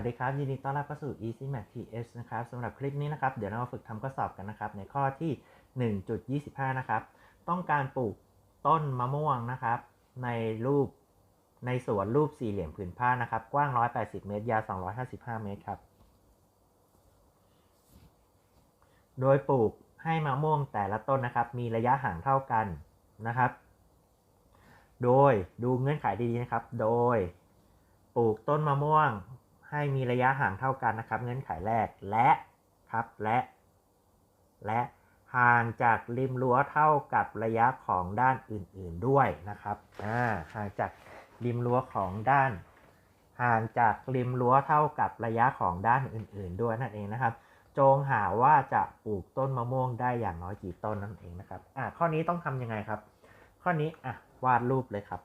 วัสดีครับ ยินดีต้อนรับเข้าสู่ Easy Math TS นะครับสำหรับคลิปนี้นะครับ เดี๋ยวเรามาฝึกทำข้อสอบกันนะครับ ในข้อที่ 1.25 นะครับ ต้องการปลูกต้นมะม่วงนะครับ ในรูปในสวนรูปสี่เหลี่ยมผืนผ้านะครับ กว้าง 180 เมตร ยาว 255 เมตรครับ โดยปลูกให้มะม่วงแต่ละต้นนะครับ มีระยะห่างเท่ากันนะครับ โดยดูเงื่อนไขดีๆนะครับ โดยปลูกต้นมะม่วง ให้มีระยะห่างเท่ากันนะครับ เงื่อนไขแรกและครับและ และห่างจากริมรั้วเท่ากับระยะของด้านอื่นๆด้วยนะครับอ่าห่างจากริมรั้วของด้าน ห่างจากริมรั้วเท่ากับระยะของด้านอื่น ๆ ด้วยนั่นเองนะครับ จงหาว่าจะปลูกต้นมะม่วงได้อย่างน้อยกี่ต้นนั่นเองนะครับอ่าข้อนี้ต้องทำยังไงครับ ข้อนี้อะวาดรูปเลยครับ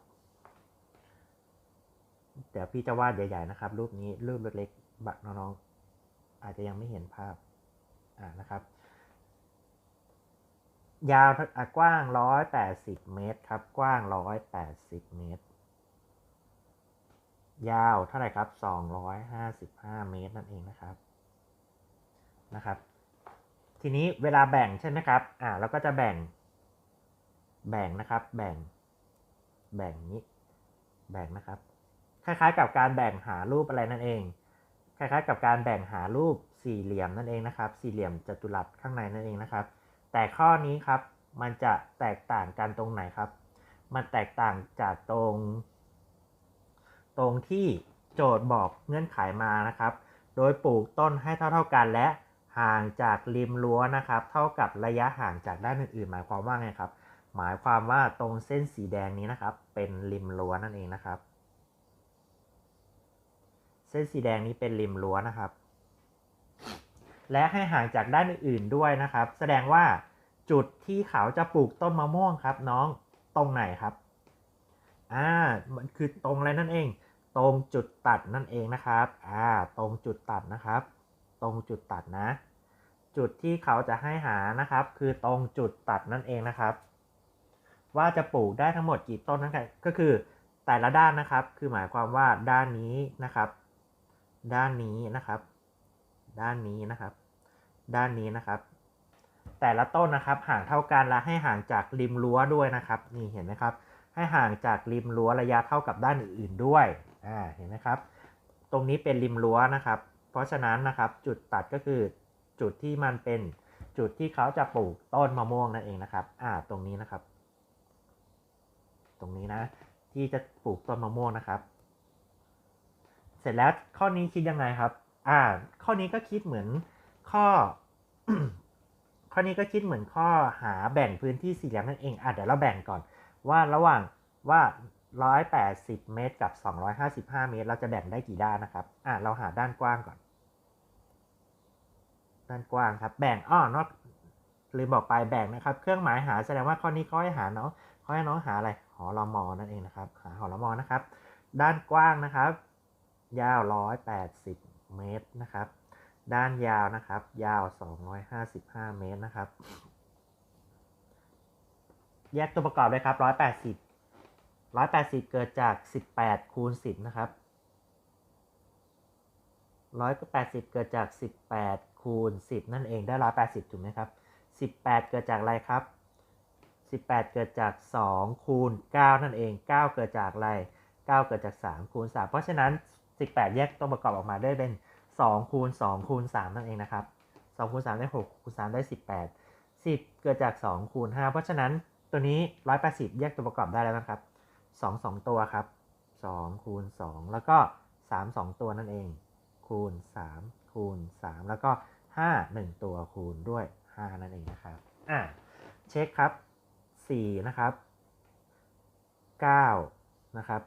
เดี๋ยวพี่จะวาดใหญ่ ๆ นะครับ รูปนี้รูปเล็กๆบักน้องๆอาจจะยังไม่เห็นภาพอ่านะครับ ยาวกว้าง180เมตรครับ กว้าง180เมตร ยาวเท่าไหร่ครับ255เมตรนั่นเองนะครับนะครับ ทีนี้เวลาแบ่งใช่ไหมครับ อ่าเราก็จะแบ่ง แบ่งนะครับ แบ่ง แบ่งนี้ แบ่งนะครับ คล้ายๆ กับการแบ่งหารูปอะไรนั่นเอง คล้ายๆ กับการแบ่งหารูปสี่เหลี่ยมนั่นเองนะครับ สี่เหลี่ยมจัตุรัสข้างในนั่นเองนะครับ แต่ข้อนี้ครับมันจะแตกต่างกันตรงไหนครับ มันแตกต่างจากตรง ตรงที่โจทย์บอกเงื่อนไขมานะครับ โดยปลูกต้นให้เท่าเท่ากันและห่างจากริมรั้วนะครับ เท่ากับระยะห่างจากด้านอื่นๆ หมายความว่าไงครับ หมายความว่าตรงเส้นสีแดงนี้นะครับ เป็นริมรั้วนั่นเองนะครับ ส้นสีแดงนี้เป็นริมรั้วนะครับ และให้ห่างจากด้านอื่นๆด้วยนะครับ แสดงว่าจุดที่เขาจะปลูกต้นมะม่วงครับ น้องตรงไหนครับอ่ามันคือตรงอะไรนั่นเอง ตรงจุดตัดนั่นเองนะครับอ่าตรงจุดตัดนะครับ ตรงจุดตัดนะ จุดที่เขาจะให้หานะครับ คือตรงจุดตัดนั่นเองนะครับ ว่าจะปลูกได้ทั้งหมดกี่ต้นนั่นก็คือแต่ละด้านนะครับ คือหมายความว่าด้านนี้นะครับ ด้านนี้นะครับ ด้านนี้นะครับ ด้านนี้นะครับ แต่ละต้นนะครับห่างเท่ากันและให้ห่างจากริมรั้วด้วยนะครับ นี่เห็นไหมครับ ให้ห่างจากริมรั้วระยะเท่ากับด้านอื่นๆด้วยอ่าเห็นไหมครับ ตรงนี้เป็นริมรั้วนะครับ เพราะฉะนั้นนะครับจุดตัดก็คือจุดที่มันเป็นจุดที่เขาจะปลูกต้นมะม่วงนั่นเองนะครับ อ่า ตรงนี้นะครับ ตรงนี้นะ ที่จะปลูกต้นมะม่วงนะครับ สร็จแล้วข้อนี้คิดยังไงครับ อ่า ข้อนี้ก็คิดเหมือนข้อ ข้อนี้ก็คิดเหมือนข้อหาแบ่งพื้นที่สี่เหลี่ยมนั่นเอง อะเดี๋ยวเราแบ่งก่อน ว่าระหว่างว่า 180 เมตรกับ 255 เมตร เราจะแบ่งได้กี่ด้านนะครับ อะเราหาด้านกว้างก่อน ด้านกว้างครับ แบ่งอ้อนอกลืมบอกไปแบ่งนะครับ เครื่องหมายหาแสดงว่าข้อนี้เขาให้หาเนาะเขาให้น้องหาอะไรหอรมอนั่นเองนะครับ หาหอรมอนะครับ ด้านกว้างนะครับ ยาว 180 เมตรนะครับ ด้านยาวนะครับ ยาว 255 เมตรนะครับ แยกตัวประกอบเลยครับ 180 180 เกิดจาก 18 คูณ 10 นะครับ 180 เกิดจาก 18 คูณ 10 นั่นเองได้ 180 ถูกไหมครับ 18 เกิดจากอะไรครับ 18 เกิดจาก 2 คูณ 9 นั่นเอง 9 เกิดจากอะไร9 เกิดจาก 3 คูณ 3 เพราะฉะนั้น 18 แยกตัวประกอบออกมาได้เป็น2คูณ2คูณ3นั่นเองนะครับ2คูณ3ได้6คูณ3ได้ 18 10 เกิดจาก2คูณ5เพราะฉะนั้นตัวนี้ 180 แยกตัวประกอบได้แล้วนะครับ 2 2 ตัวครับ2คูณ2แล้วก็ 3 2 ตัวนั่นเอง คูณ 3 คูณ 3 แล้วก็ 5 1 ตัวคูณด้วย 5 นั่นเองนะครับอะเช็คครับ 4 นะครับ 9 นะครับ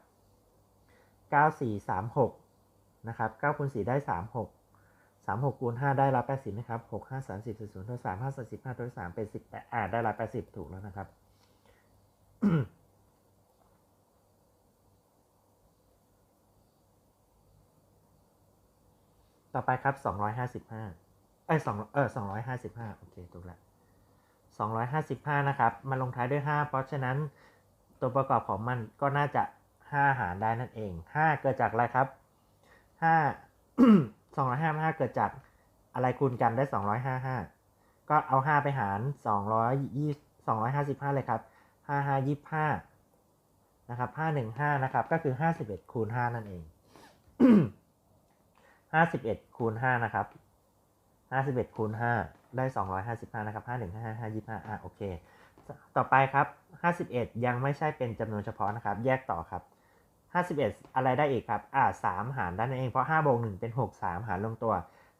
9 4 3 6 นะครับ9คูณ4ได้ 3 6 3 6คูณ5ได้180นะครับ6 5 3 0 0 0 3 5 35ตัว3เป็น 18อ่าได้180 ถูกแล้วนะครับ ต่อไปครับ 255เอ้ย2เออ255 โอเค ถูกแล้ว255 นะครับ มันลงท้ายด้วย 5 เพราะฉะนั้นตัวประกอบของมันก็น่าจะ 5 หารได้นั่นเอง 5 เกิดจากอะไรครับ5สองร้อยห้าห้าเกิดจากอะไรคูณกันได้สองร้อยห้าห้าก็เอาห้าไปหารสองร้อยยี่สองร้อยห้าสิบห้าเลยครับห้าห้ายี่ห้านะครับห้าหนึ่งห้านะครับ ก็คือห้าสิบเอ็ดคูณห้านั่นเองห้าสิบเอ็ดคูณห้านะครับห้าสิบเอ็ดคูณห้าได้สองร้อยห้าสิบห้านะครับห้าหนึ่งห้าห้ายี่ห้าอะ โอเค ต่อไปครับห้าสิบเอ็ดยังไม่ใช่เป็นจำนวนเฉพาะนะครับ แยกต่อครับ ห้าสิบเอ็ดอะไรได้อีกครับ อ่าสามหารได้นั่นเองเพราะห้าบวกหนึ่งเป็นหกสามหารลงตัว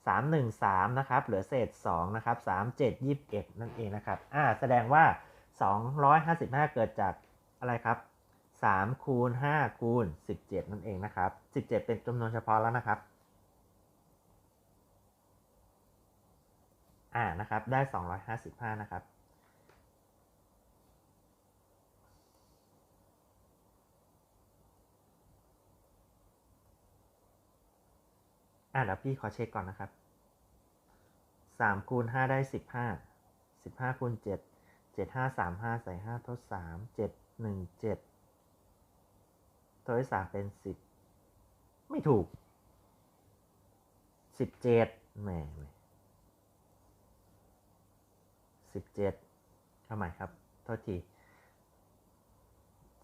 สามหนึ่งสามนะครับเหลือเศษสองนะครับสามเจ็ดยี่สิบเอ็ดนั่นเองนะครับ อ่าแสดงว่าสองร้อยห้าสิบห้าเกิดจากอะไรครับสามคูณห้าคูณสิบเจ็ดนั่นเองนะครับสิบเจ็ดเป็นจำนวนเฉพาะแล้วนะครับ อ่านะครับได้255นะครับ อ่าเดี๋ยวพี่ขอเช็คก่อนนะครับ3คูณ5ได้15 15คูณ7 7 5 3 5ใส่5ทด3 7 1 7ทด3เป็น10ไม่ถูก17แหมสิบเจ็ดทำไมครับโทษที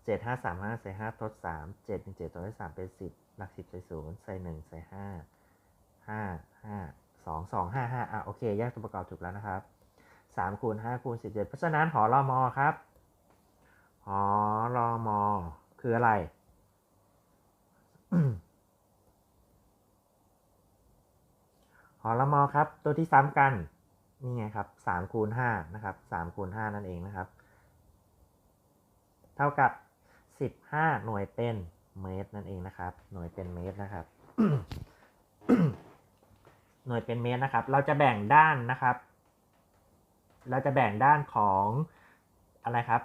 เจ็ดห้าสามห้าใส่ห้าทดสามเจ็ดหนึ่งเจ็ดตัวที่สามเป็นสิบหลักสิบใส่ศูนย์ใส่หนึ่งใส่ห้า ห้าห้าสองสองห้าห้าอะโอเค แยกตัวประกอบถูกแล้วนะครับสามคูณห้าคูณสิบเจ็ดเพราะฉะนั้นหอรอมอครับหอรอมอคืออะไรหอรอมอครับ ตัวที่ซ้ำกัน นี่ไงครับสามคูณห้านะครับสามคูณห้านั่นเองนะครับ เท่ากับสิบห้าหน่วยเป็นเมตรนั่นเองนะครับ หน่วยเป็นเมตรนะครับ หน่วยเป็นเมตรนะครับ เราจะแบ่งด้านนะครับ เราจะแบ่งด้านของอะไรครับ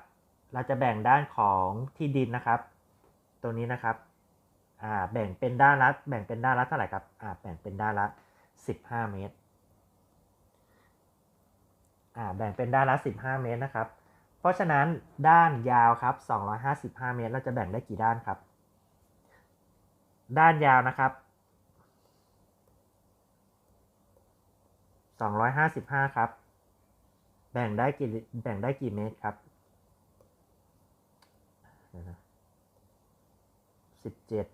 เราจะแบ่งด้านของที่ดินนะครับ ตัวนี้นะครับ อ่า แบ่งเป็นด้านละ แบ่งเป็นด้านละเท่าไหร่ครับ อ่า แบ่งเป็นด้านละสิบห้าเมตร อ่า แบ่งเป็นด้านละ 15 เมตรนะครับ เพราะฉะนั้นด้านยาวครับ 255 เมตร เราจะแบ่งได้กี่ด้านครับ ด้านยาวนะครับ 255ครับ แบ่งได้กี่แบ่งได้กี่เมตรครับสิบเจ็ด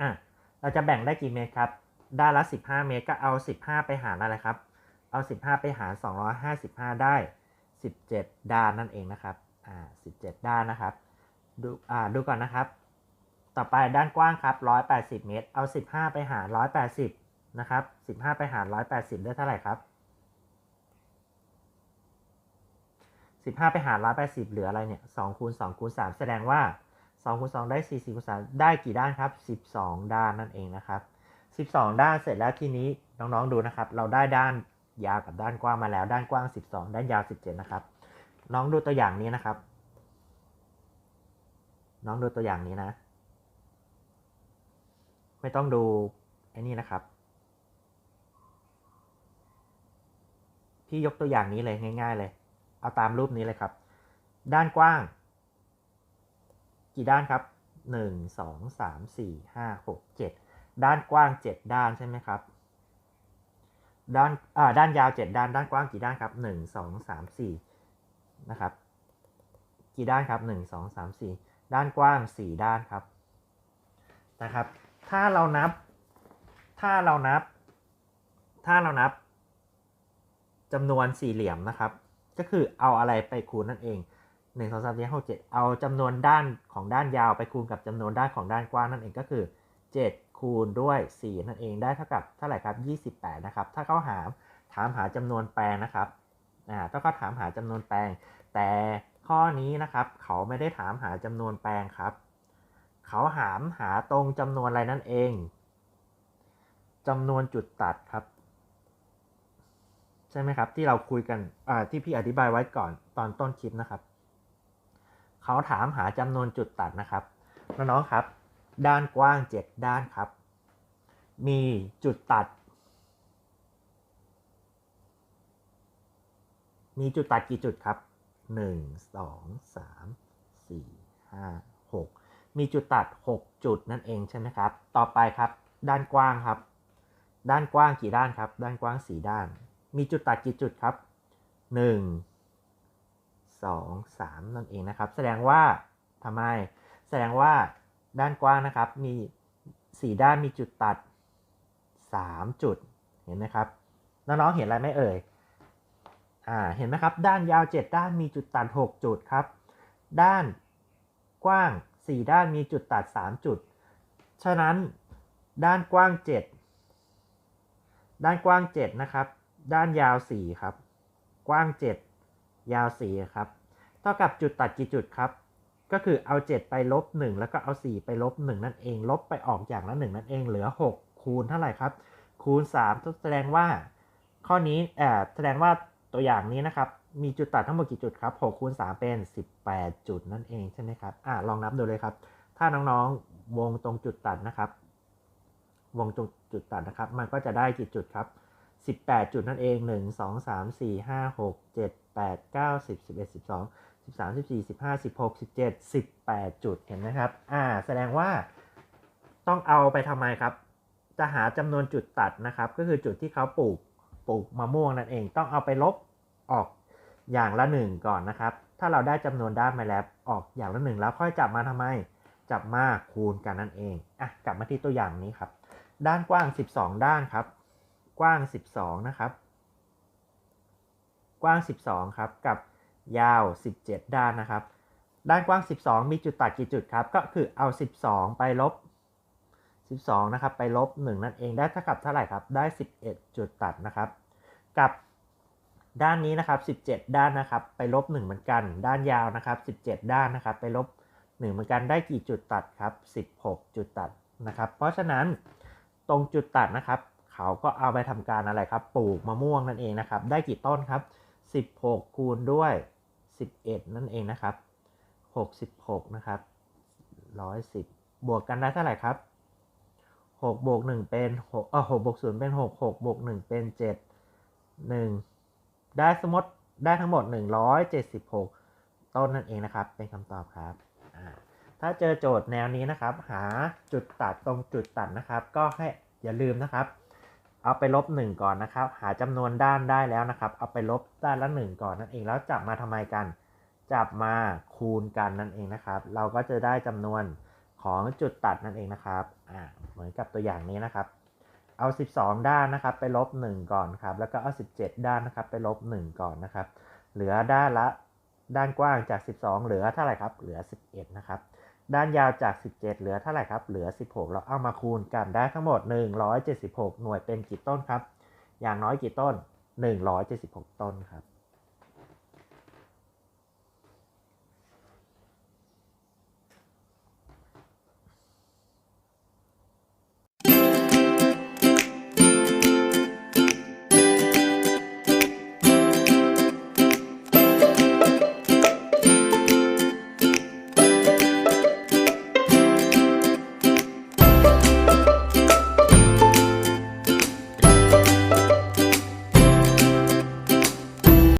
อะ เราจะแบ่งได้กี่เมตรครับ ด้านละ15เมตรก็เอา15ไปหารอะไรครับ เอา15ไปหาร255ได้ 17 ด้านนั่นเองนะครับอ่า17 ด้านนะครับดูอ่าดูก่อนนะครับ ต่อไปด้านกว้างครับ 180 เมตร เอา 15 ไปหาร180 นะครับ 15 ไปหาร 180 ได้เท่าไหร่ครับ 15 ไปหาร180 เหลืออะไรเนี่ย2คูณ2คูณ3แสดงว่า2คูณ2ได้4 4คูณ3ได้กี่ด้านครับ 12 ด้านนั่นเองนะครับ 12 ด้านเสร็จแล้วทีนี้น้องๆดูนะครับ เราได้ด้าน ยาวกับด้านกว้างมาแล้ว ด้านกว้าง 12 ด้านยาว 17 นะครับ น้องดูตัวอย่างนี้นะครับ น้องดูตัวอย่างนี้นะ ไม่ต้องดูไอ้นี่นะครับ พี่ยกตัวอย่างนี้เลยง่ายๆเลย เอาตามรูปนี้เลยครับ ด้านกว้าง กี่ด้านครับหนึ่งสองสามสี่ห้าหกเจ็ดด้านกว้างเจ็ดด้านใช่ไหมครับ ด้านอ่าด้านยาวเจ็ดด้าน ด้านกว้างกี่ด้านครับหนึ่งสองสามสี่นะครับ กี่ด้านครับหนึ่งสองสามสี่ด้านกว้างสี่ด้านครับ นะครับ ถ้าเรานับ ถ้าเรานับ ถ้าเรานับจำนวนสี่เหลี่ยมนะครับ ก็คือเอาอะไรไปคูณนั่นเองหนึ่งสองสามสี่ห้าหกเจ็ดเอาจำนวนด้านของด้านยาวไปคูณกับจำนวนด้านของด้านกว้างนั่นเองก็คือเจ็ด คูณด้วยสี่นั่นเองได้เท่ากับเท่าไหร่ครับยี่สิบแปดนะครับ ถ้าเขาหาถามหาจำนวนแปลงนะครับอ่าถ้าเขาถามหาจำนวนแปลง แต่ข้อนี้นะครับ เขาไม่ได้ถามหาจำนวนแปลงครับ เขาถามหาตรงจำนวนอะไรนั่นเองจำนวนจุดตัดครับใช่ไหมครับ ที่เราคุยกันที่พี่อธิบายไว้ก่อนตอนต้นคลิปนะครับ เขาถามหาจำนวนจุดตัดนะครับน้องๆครับ ด้านกว้าง 7 ด้านครับ มีจุดตัด มีจุดตัดกี่จุดครับ 1 2 3 4 5 6 มีจุดตัด 6 จุดนั่นเองใช่ไหมครับ ต่อไปครับ ด้านกว้างครับ ด้านกว้างกี่ด้านครับ ด้านกว้าง 4 ด้าน มีจุดตัดกี่จุดครับ 1 2 3 นั่นเองนะครับ แสดงว่าทำไม แสดงว่า ด้านกว้างนะครับ มี 4 ด้านมีจุดตัด 3 จุด เห็นไหมครับ น้องๆ เห็นอะไรไหมเอ่ย อ่า เห็นไหมครับ ด้านยาว 7 ด้านมีจุดตัด 6 จุดครับ ด้านกว้าง 4 ด้านมีจุดตัด 3 จุด ฉะนั้นด้านกว้าง 7 ด้านกว้าง 7 นะครับ ด้านยาว 4 ครับ กว้าง 7 ยาว 4 ครับ เท่ากับจุดตัดกี่จุดครับ ก็คือเอา 7 ไปลบ 1 แล้วก็เอา 4 ไปลบ 1 นั่นเอง ลบไปออกอย่างละ 1 นั่นเอง เหลือ 6 คูณเท่าไหร่ครับ คูณ3แสดงว่า ข้อนี้เอ่อแสดงว่าตัวอย่างนี้นะครับ มีจุดตัดทั้งหมดกี่จุดครับ6คูณ3เป็น 18 จุดนั่นเองใช่ไหมครับอะลองนับดูเลยครับ ถ้าน้องๆ วงตรงจุดตัดนะครับ วงตรงจุดตัดนะครับ มันก็จะได้กี่จุดครับ 18 จุดนั่นเอง 1 2 3 4 5 6 7 8 9 10 11 12 13 14 15 16 17 18 จุดเห็นไหมครับ อ่า แสดงว่าต้องเอาไปทำไมครับ จะหาจำนวนจุดตัดนะครับ ก็คือจุดที่เขาปลูกปลูกมะม่วงนั่นเอง ต้องเอาไปลบออกอย่างละหนึ่งก่อนนะครับ ถ้าเราได้จำนวนด้านมาแล้วออกอย่างละหนึ่งแล้วค่อยจับมาทำไม จับมาคูณกันนั่นเอง อะ กลับมาที่ตัวอย่างนี้ครับ ด้านกว้าง 12 ด้านครับ กว้าง 12 นะครับ กว้าง 12 ครับ กับ ยาว 17 ด้านนะครับ ด้านกว้าง 12 มีจุดตัดกี่จุดครับ ก็คือเอา 12 ไปลบ 12 นะครับ ไปลบ 1 นั่นเองได้เท่ากับเท่าไหร่ครับ ได้ 11 จุดตัดนะครับ กับด้านนี้นะครับ 17 ด้านนะครับ ไปลบ 1 เหมือนกัน ด้านยาวนะครับ 17 ด้านนะครับ ไปลบ 1 เหมือนกัน ได้กี่จุดตัดครับ 16 จุดตัดนะครับ เพราะฉะนั้นตรงจุดตัดนะครับ เขาก็เอาไปทำการอะไรครับ ปลูกมะม่วงนั่นเองนะครับ ได้กี่ต้นครับ 16 คูณด้วย 11 นั่นเองนะครับ 66 นะครับ 110 บวกกันได้เท่าไหร่ครับ6บวก1เป็น6เออ6บวก0เป็น 6 6บวก1เป็น 7 1 ได้สมมติได้ทั้งหมด 176 ต้นนั่นเองนะครับ เป็นคำตอบครับถ้าเจอโจทย์แนวนี้นะครับ หาจุดตัดตรงจุดตัดนะครับ ก็ให้อย่าลืมนะครับ เอาไปลบ 1 ก่อนนะครับ หาจำนวนด้านได้แล้วนะครับ เอาไปลบด้านละ 1 ก่อนนั่นเอง แล้วจับมาทำไมกัน จับมาคูณกันนั่นเองนะครับ เราก็จะได้จำนวนของจุดตัดนั่นเองนะครับอ่าเหมือนกับตัวอย่างนี้นะครับ เอา 12 ด้านนะครับ ไปลบ 1 ก่อนครับ แล้วก็เอา 17 ด้านนะครับ ไปลบ 1 ก่อนนะครับ เหลือด้านละด้านกว้างจาก 12 เหลือเท่าไหร่ครับ เหลือ 11 นะครับ ด้านยาวจาก 17 เหลือเท่าไหร่ครับ เหลือ 16 เราเอามาคูณกันได้ทั้งหมด 176 หน่วยเป็นกี่ต้นครับ อย่างน้อยกี่ต้น 176 ต้นครับ